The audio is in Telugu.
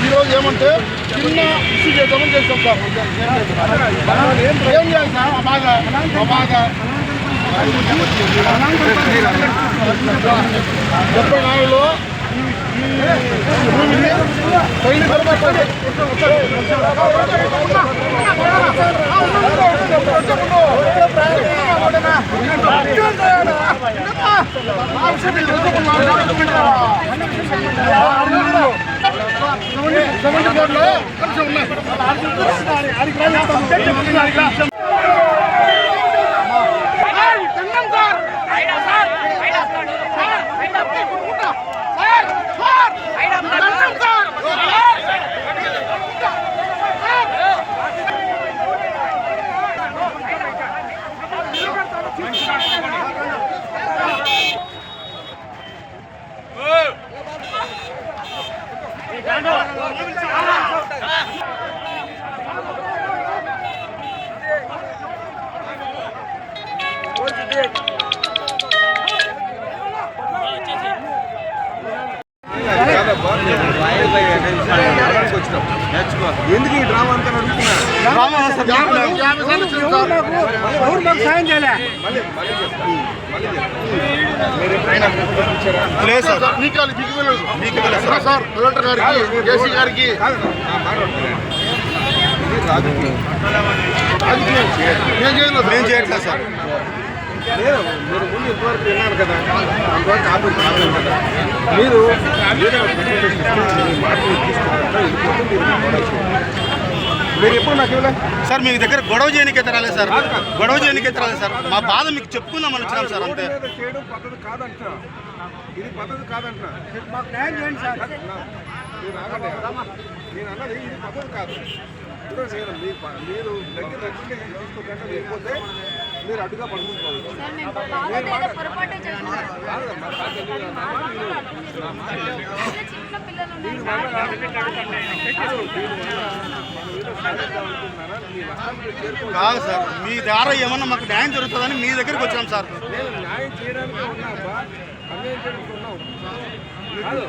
ఈరోజు ఏమంటే చిన్న ఇష్యూ చేద్దామని చేస్తాం సార్ ఏం చేయాలి సార్ బాధ బాధ డెబ్బై నాలుగులో పైన తర్వాత సెవెంటీ ఫోర్లో కలిసి ఉన్నాయి ఎందుకు ఈ డ్రామా అంతా నడుపుతున్నా యాభై యాభై సార్లు వచ్చింది సార్ ఎవరు మాకు సాయం చేయలే. కలెక్టర్ గారికి జేసీ గారికి. రాజకీయం. నేను చేయట్లేదు సార్. లేదు మీరు ముందు ఇంతవరకు విన్నారు కదా అంతవరకు ఆపి కాలేదు కదా. మీరు మాటలు తీసుకుంటారా మీరు ఎప్పుడు నాకు ఇవ్వలేదు సార్ మీ దగ్గర గొడవ చేయడానికి రాలేదు సార్. గొడవ చేయడానికి రాలేదు సార్. మా బాధ మీకు చెప్పుకుందామని వచ్చినాం సార్ అంతే. రోడ్డు మీద చేయడం పద్ధతి కాదంటున్నా ఇది పద్ధతి కాదంటున్నా మాకు న్యాయం చేయండి సార్. మీరు ఆగండి నేను అన్నది ఇది పద్ధతి కాదు. మీరు దగ్గర తీసుకోకుండా లేకపోతే మీరు అడ్డుగా కాదమ్మా, కాదు సార్? మీ ద్వారా ఏమన్నా మాకు న్యాయం జరుగుతుందని మీ దగ్గరికి వచ్చాం సార్ నేను న్యాయం చేయడానికి ఉన్నా అబ్బా అన్యాయం చేయడానికి ఉన్నావు కాదు